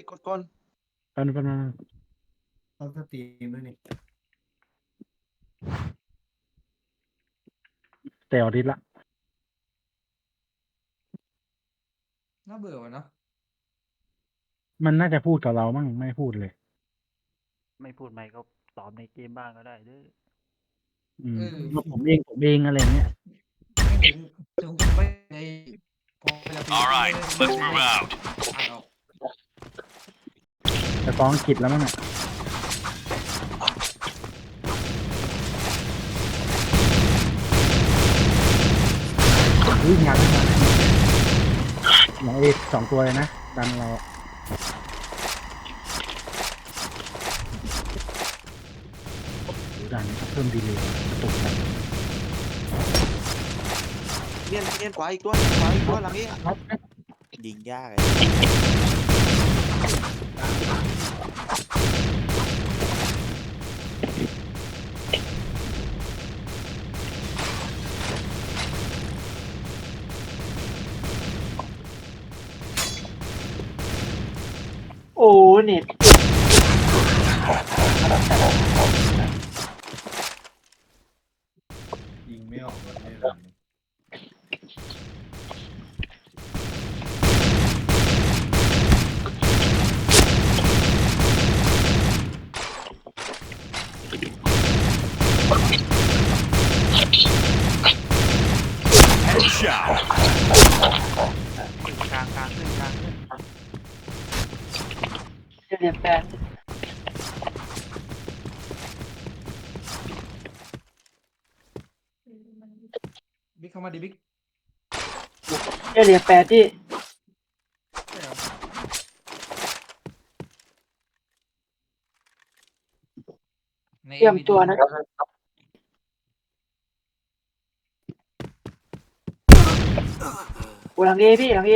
ยกดก่อนแป๊บนึงแป๊บนึงเขาสตรีมด้วยนี่แต่ออดิสละ น่าเบื่อวะเนาะมันน่าจะพูดกับเรามั่งไม่พูดเลย ไม่พูดไม่ก็ตอบในเกมบ้างก็ได้เด้ออืมว่าผมเองผมเองอะไรเงี้ยไม่ถึงถึงผมไม่ในพอเวลา All right, let's move out. อ่านออก แต่ฟ้องอังกฤษแล้วมั้งอะอุ้ยงานแล้วงานหลังเอสองตัวเลยนะดันเราอะดันเพิ่มดีเลยกระตุกกันเนียนเนียนขวาอีกตัวเนียนขวาอีกตัวหลังนี้อะยิงยากเลย โอ้เน็ต ยิงไม่ออกหมดเลยหลัง Headshot. กลางกลางขึ้นกลางขึ้น จะเรียนแปด บิ๊กเข้ามาดิบิ๊กจะเรียนแปดที่ใช่เหรอใน เตรียมตัวนะโอ้หลังเอพี่หลังเอ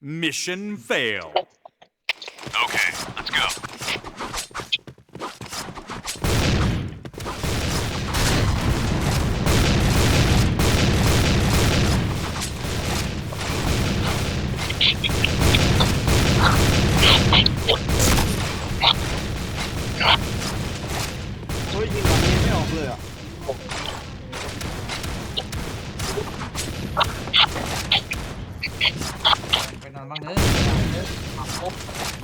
Mission fail. Okay, let's go. เฮ้ยยิงหลังนี้ไม่ออกเลยอ่ะ นอนบ้างเด้อ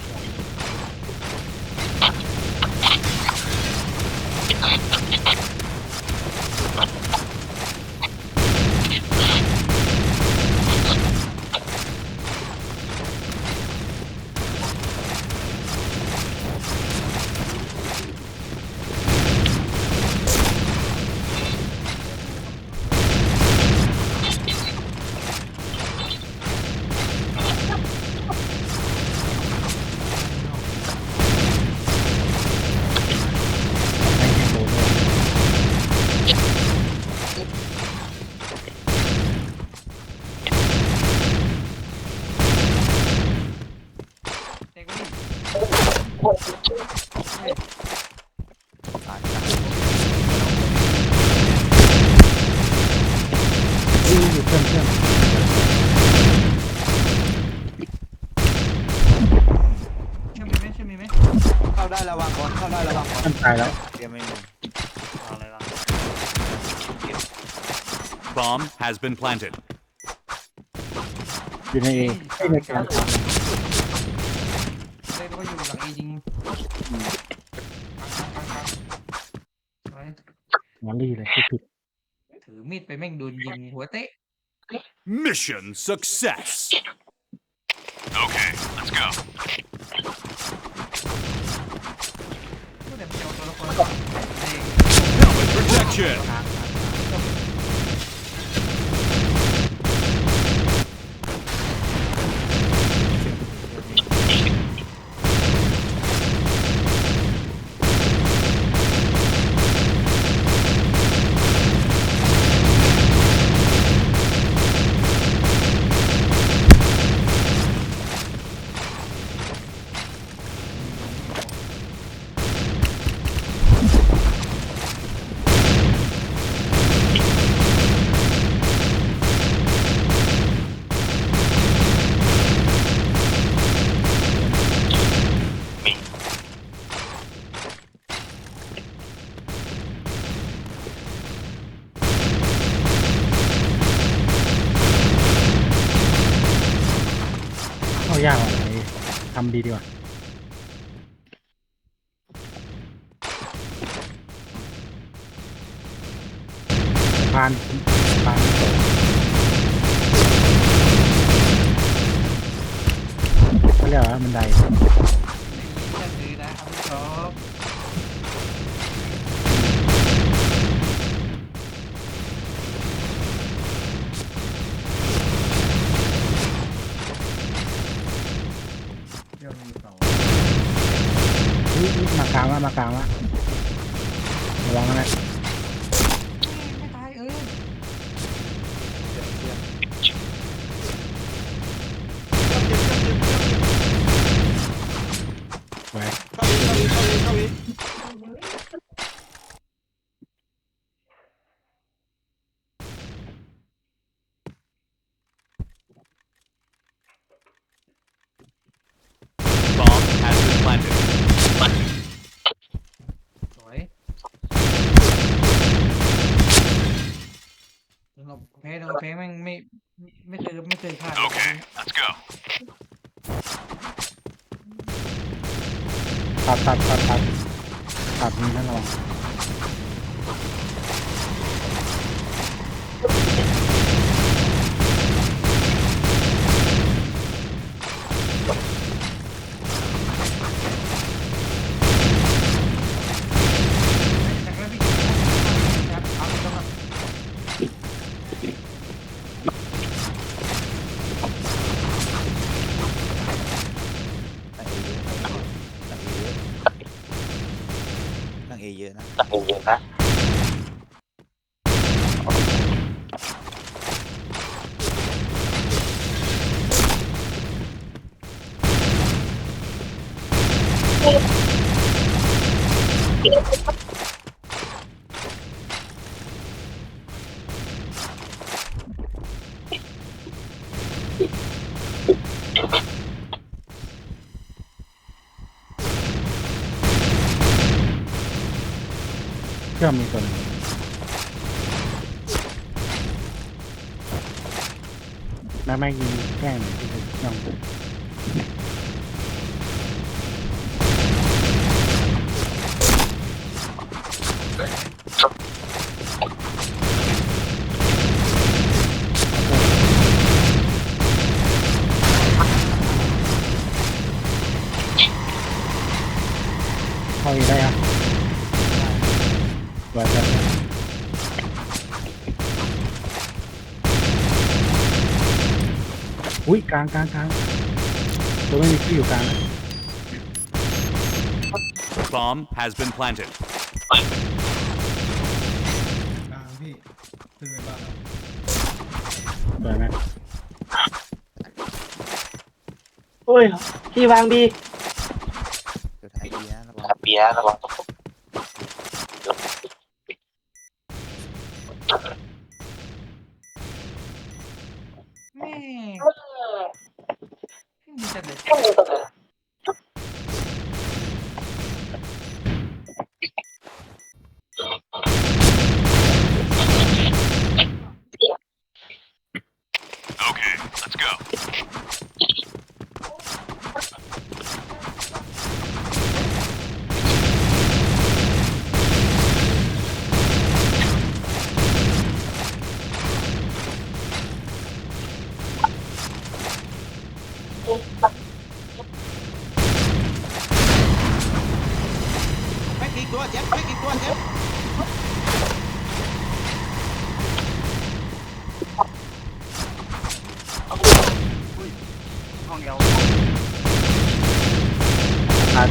พื่อนเพื่อนเชื่อมีไหมเชื่อมีไหมเข้าได้ระวังก่อนเข้าได้ระวังก่อนมันตายแล้วเดี๋ยวไม่มีเอาอะไรล่ะ Bomb has been planted. อยู่ในเอไม่ในการเล่นก็อยู่หลังเอยิงไปมอลลี่เลยที่ผิดถือมีดไปแม่งโดนยิงหัวเตะ Mission success. Okay, let's go. ก็แต่เจ้าตัวละครเอง Helmet protect ยากอะไอ้ทำดีดีกว่าบานบานเปิดเขาเรียกว่าบันได มากลางละมากลางละระ ตัดตัดตัดตัดตัดนี้นะระ เยอะตั้งเยอะนะ เครื่องมีตัวหนึงแม่แม่ยิงแกล้งหนที่เป็นเครื่องเข้าอีกได้ยัง อุ้ยกลางกลางกลางตัวไม่มีที่อยู่กลางนะ Bomb has been planted. กลางพี่ขึ้นไปบ้านเราสวยไหมโอ้ย ที่วางดีสุดท้ายดีนะระวังเบียระวัง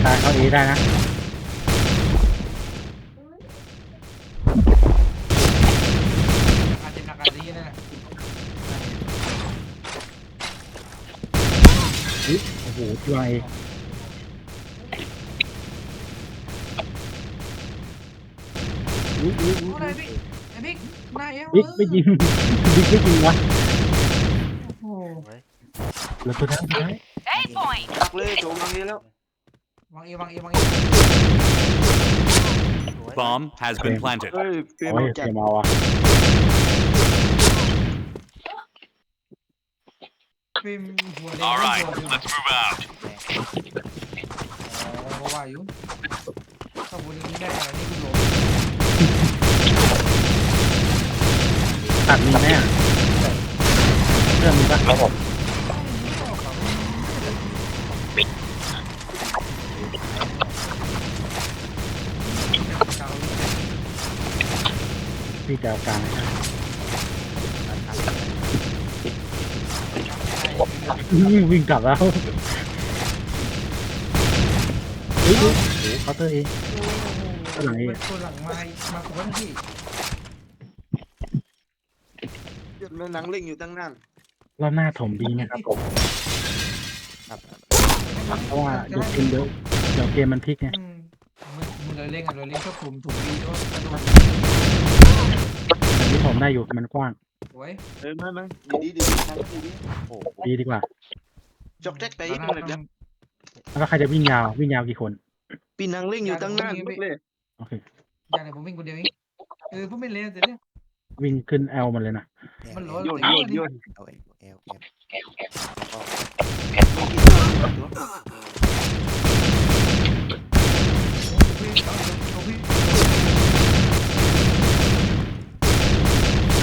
ตายเขาเอได้นะอาจจะหนักอาจจะนี่นะอุ๊ยโอ้โหที่วอุ๊ยอุ๊ยอุ๊โอ้ยยพี่ไอ้บิ๊กนาเอวบิ๊กไม่ยิง บิ๊กไม่ยิงวะโอ้เหลือตัวนั้นตัวนั้นตักเลยโจมตรงนี้แล้ว วางเอวางเอวางเอ Bomb has been planted. เฮ้ยเฟรมโอ้ยจัเสีดยมาว่ะฟิล์มหัวแดง All right, หัวแดง let's move out. อ๋อว่าอยู่ถ้าบุญนี้ได้อะไรนี่กูโดนตัดมีไหมอะเครื่องมีปะ พี่จะเอากลางให้ได้อื้อวิ่งกลับแล้วเฮ้ยโอ้โหเคาน์เตอร์เองตัวหลังตัวหลังมามาคนที่เดี๋ยวมันนั่งเล่งอยู่ตั้งนานรอบหน้าถมดีนะครับผมครับเพราะว่าเดี๋ยวเกมเดี๋ยวเดี๋ยวเกมมันพลิกไง อืมมันมันเลยเล่นอะเลยเล่นชอบถุ่มถุ่มดีด้วยกระโดด อันนี้ถมได้อยู่มันกว้าง สวยเฮ้ยมามาดีดีดีนั่งดีดีโอ้โหดีดีกว่า จอกแจ๊กแต่อีกคนเลยครับแล้วใครจะวิ่งยาว วิ่งยาวกี่คน ปีนั่งเล่งอยู่ตั้งนานมากเลยโอเค อย่าเลยผมวิ่งคนเดียวเองเออผมไม่เล่นแต่เนี่ยวิ่งขึ้นแอลมันเลยนะ มันหลโยนโยนโยนเอาเอลเอลเอล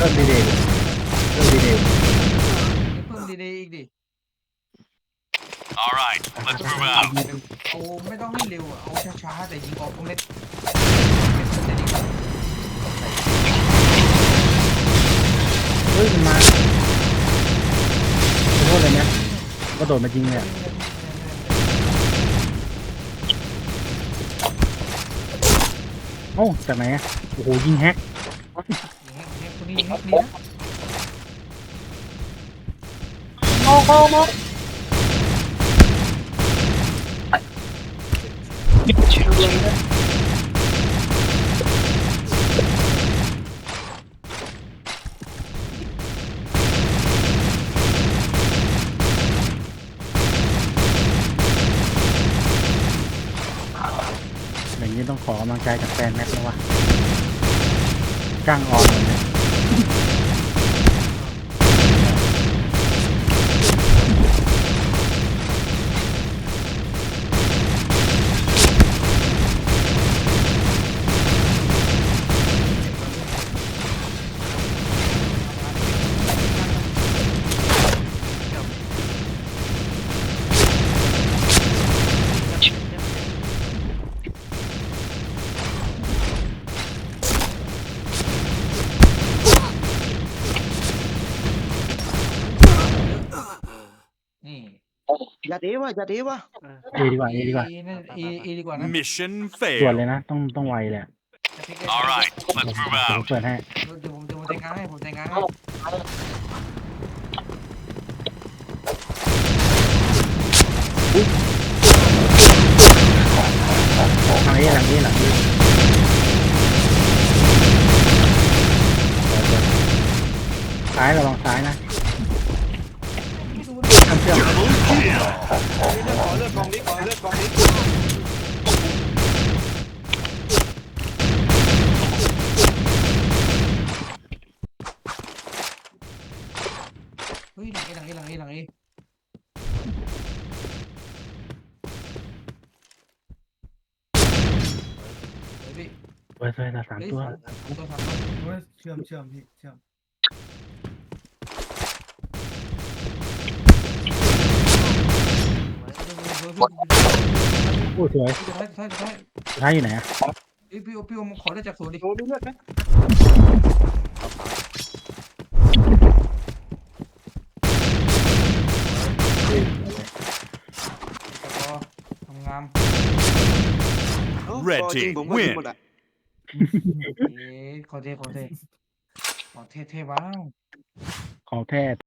แล้วก็เริ่มดีเดย์เริ่มดีเดย์เพิ่มดีๆอีกดิ All right, let's move out. โอ้ไม่ต้องให้เร็วอะเอาช้าๆแต่ยิงออกตรงเม็ดเฮ้ยมันมาขอโทษเลยนะก็โดดมาจริงเลยอะเอ้าจากไหนอะโอ้โหยิงแฮก คนนี้ยิงนี่นะอย่างนี้ต้องขอกำลังใจจากแฟนแม็กแล้ววะจ้งออนเลยนะ เทวะอย่าเทวะเอดีกว่าเอดีกว่าเอนั่นเอเอดีกว่านะ Mission ส่วน failed. เลยนะ ต้องต้องไวเลยอะ All right, let's เดี๋ move ยวผม out. เปิดให้เดี๋ยวผมเดี๋ยวผมแต่งงานให้ผมแต่งงานให้ทางนี้ทางนี้หลังนี้ซ้ายระวังซ้ายนะทำเชื่อม เลือดขอเลือดกองนี้ขอเลือดกองนี้ เฮ้ยหลังเอหลังเอหลังเอหลังเอเฮ้ยพี่ เปิดเลยนะสาม เฮ้ย ตัวสามตัวสามตัวโอ้ยเชื่อมเชื่อมพี่เชื่อมโอ้สวยสุดท้ายสุดท้ายสุดท้ายสุดท้ายอยู่ไหนอะเอ้ยพี่โอพี่โอมขอได้จากสวนดิโอ้ดูเลือดไหมแล้วก็ทำงานเอ้า Red พอจริง team ผมก็ยิง win หมดอะ เอ๊ะขอเทขอเทขอเทเทบ้าง ขอเท